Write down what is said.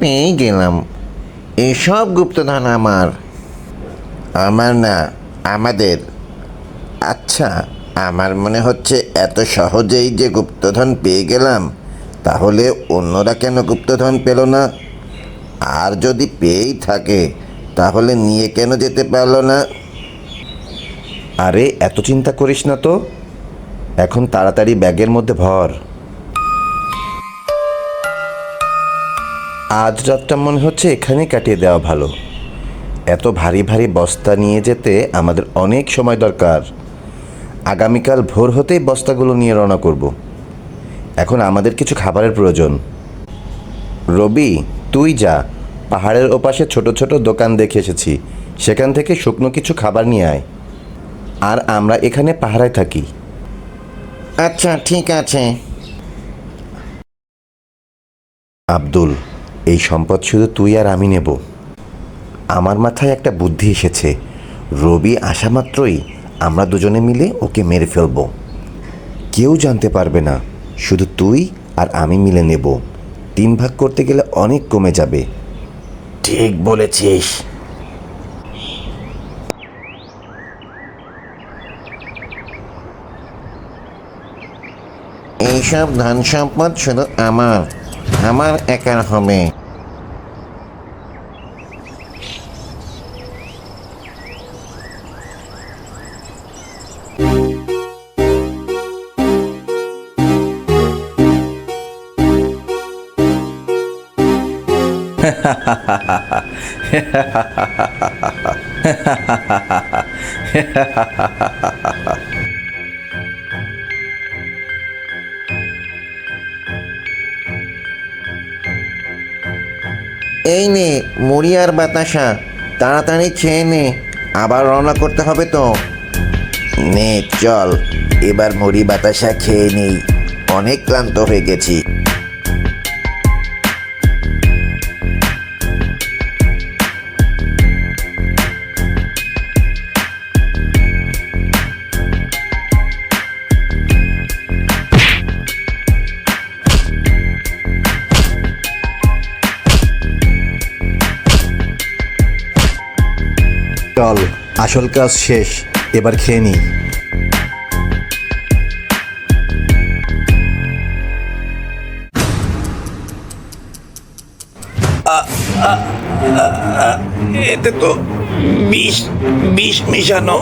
পেয়ে গেলাম। এসব গুপ্তধন আমার। আমার না, আমাদের। আচ্ছা আমার মনে হচ্ছে এত সহজেই যে গুপ্তধন পেয়ে গেলাম, তাহলে অন্যরা কেন গুপ্তধন পেল না? আর যদি পেয়েই থাকে, তাহলে নিয়ে কেন যেতে পারল না? আরে, এত চিন্তা করিস না তো। এখন তাড়াতাড়ি ব্যাগের মধ্যে ভর। আজ রাতটা মনে হচ্ছে এখানেই কাটিয়ে দেওয়া ভালো। এত ভারী ভারী বস্তা নিয়ে যেতে আমাদের অনেক সময় দরকার। আগামীকাল ভোর হতেই বস্তাগুলো নিয়ে রওনা করব। এখন আমাদের কিছু খাবারের প্রয়োজন। রবি তুই যা। পাহাড়ের ওপাশে ছোট ছোট দোকান দেখে এসেছি। সেখান থেকে শুকনো কিছু খাবার নিয়ে আয়। আর আমরা এখানে পাহারায় থাকি। আচ্ছা ঠিক আছে। আব্দুল এই সম্পদ শুধু তুই আর আমি নেব। আমার মাথায় একটা বুদ্ধি এসেছে। রবি আসা মাত্রই আমরা দুজনে মিলে ওকে মেরে ফেলব। কেউ জানতে পারবে না, শুধু তুই আর আমি মিলে নেব। তিন ভাগ করতে গেলে অনেক কমে যাবে। ঠিক বলেছিস। এইসব ধন সম্পদ শুধু আমার আমার একার হবে। এই নে, মুড়ি আর বাতাসা। তাড়াতাড়ি খেয়ে নে, আবার রওনা করতে হবে তো। নে, চল, এবার মুড়ি বাতাসা খেয়ে নেই। অনেক ক্লান্ত হয়ে গেছি। চল আসল কাজ শেষ এবার খেয়ে নিই এতে তো বিষ বিষ মিশানো।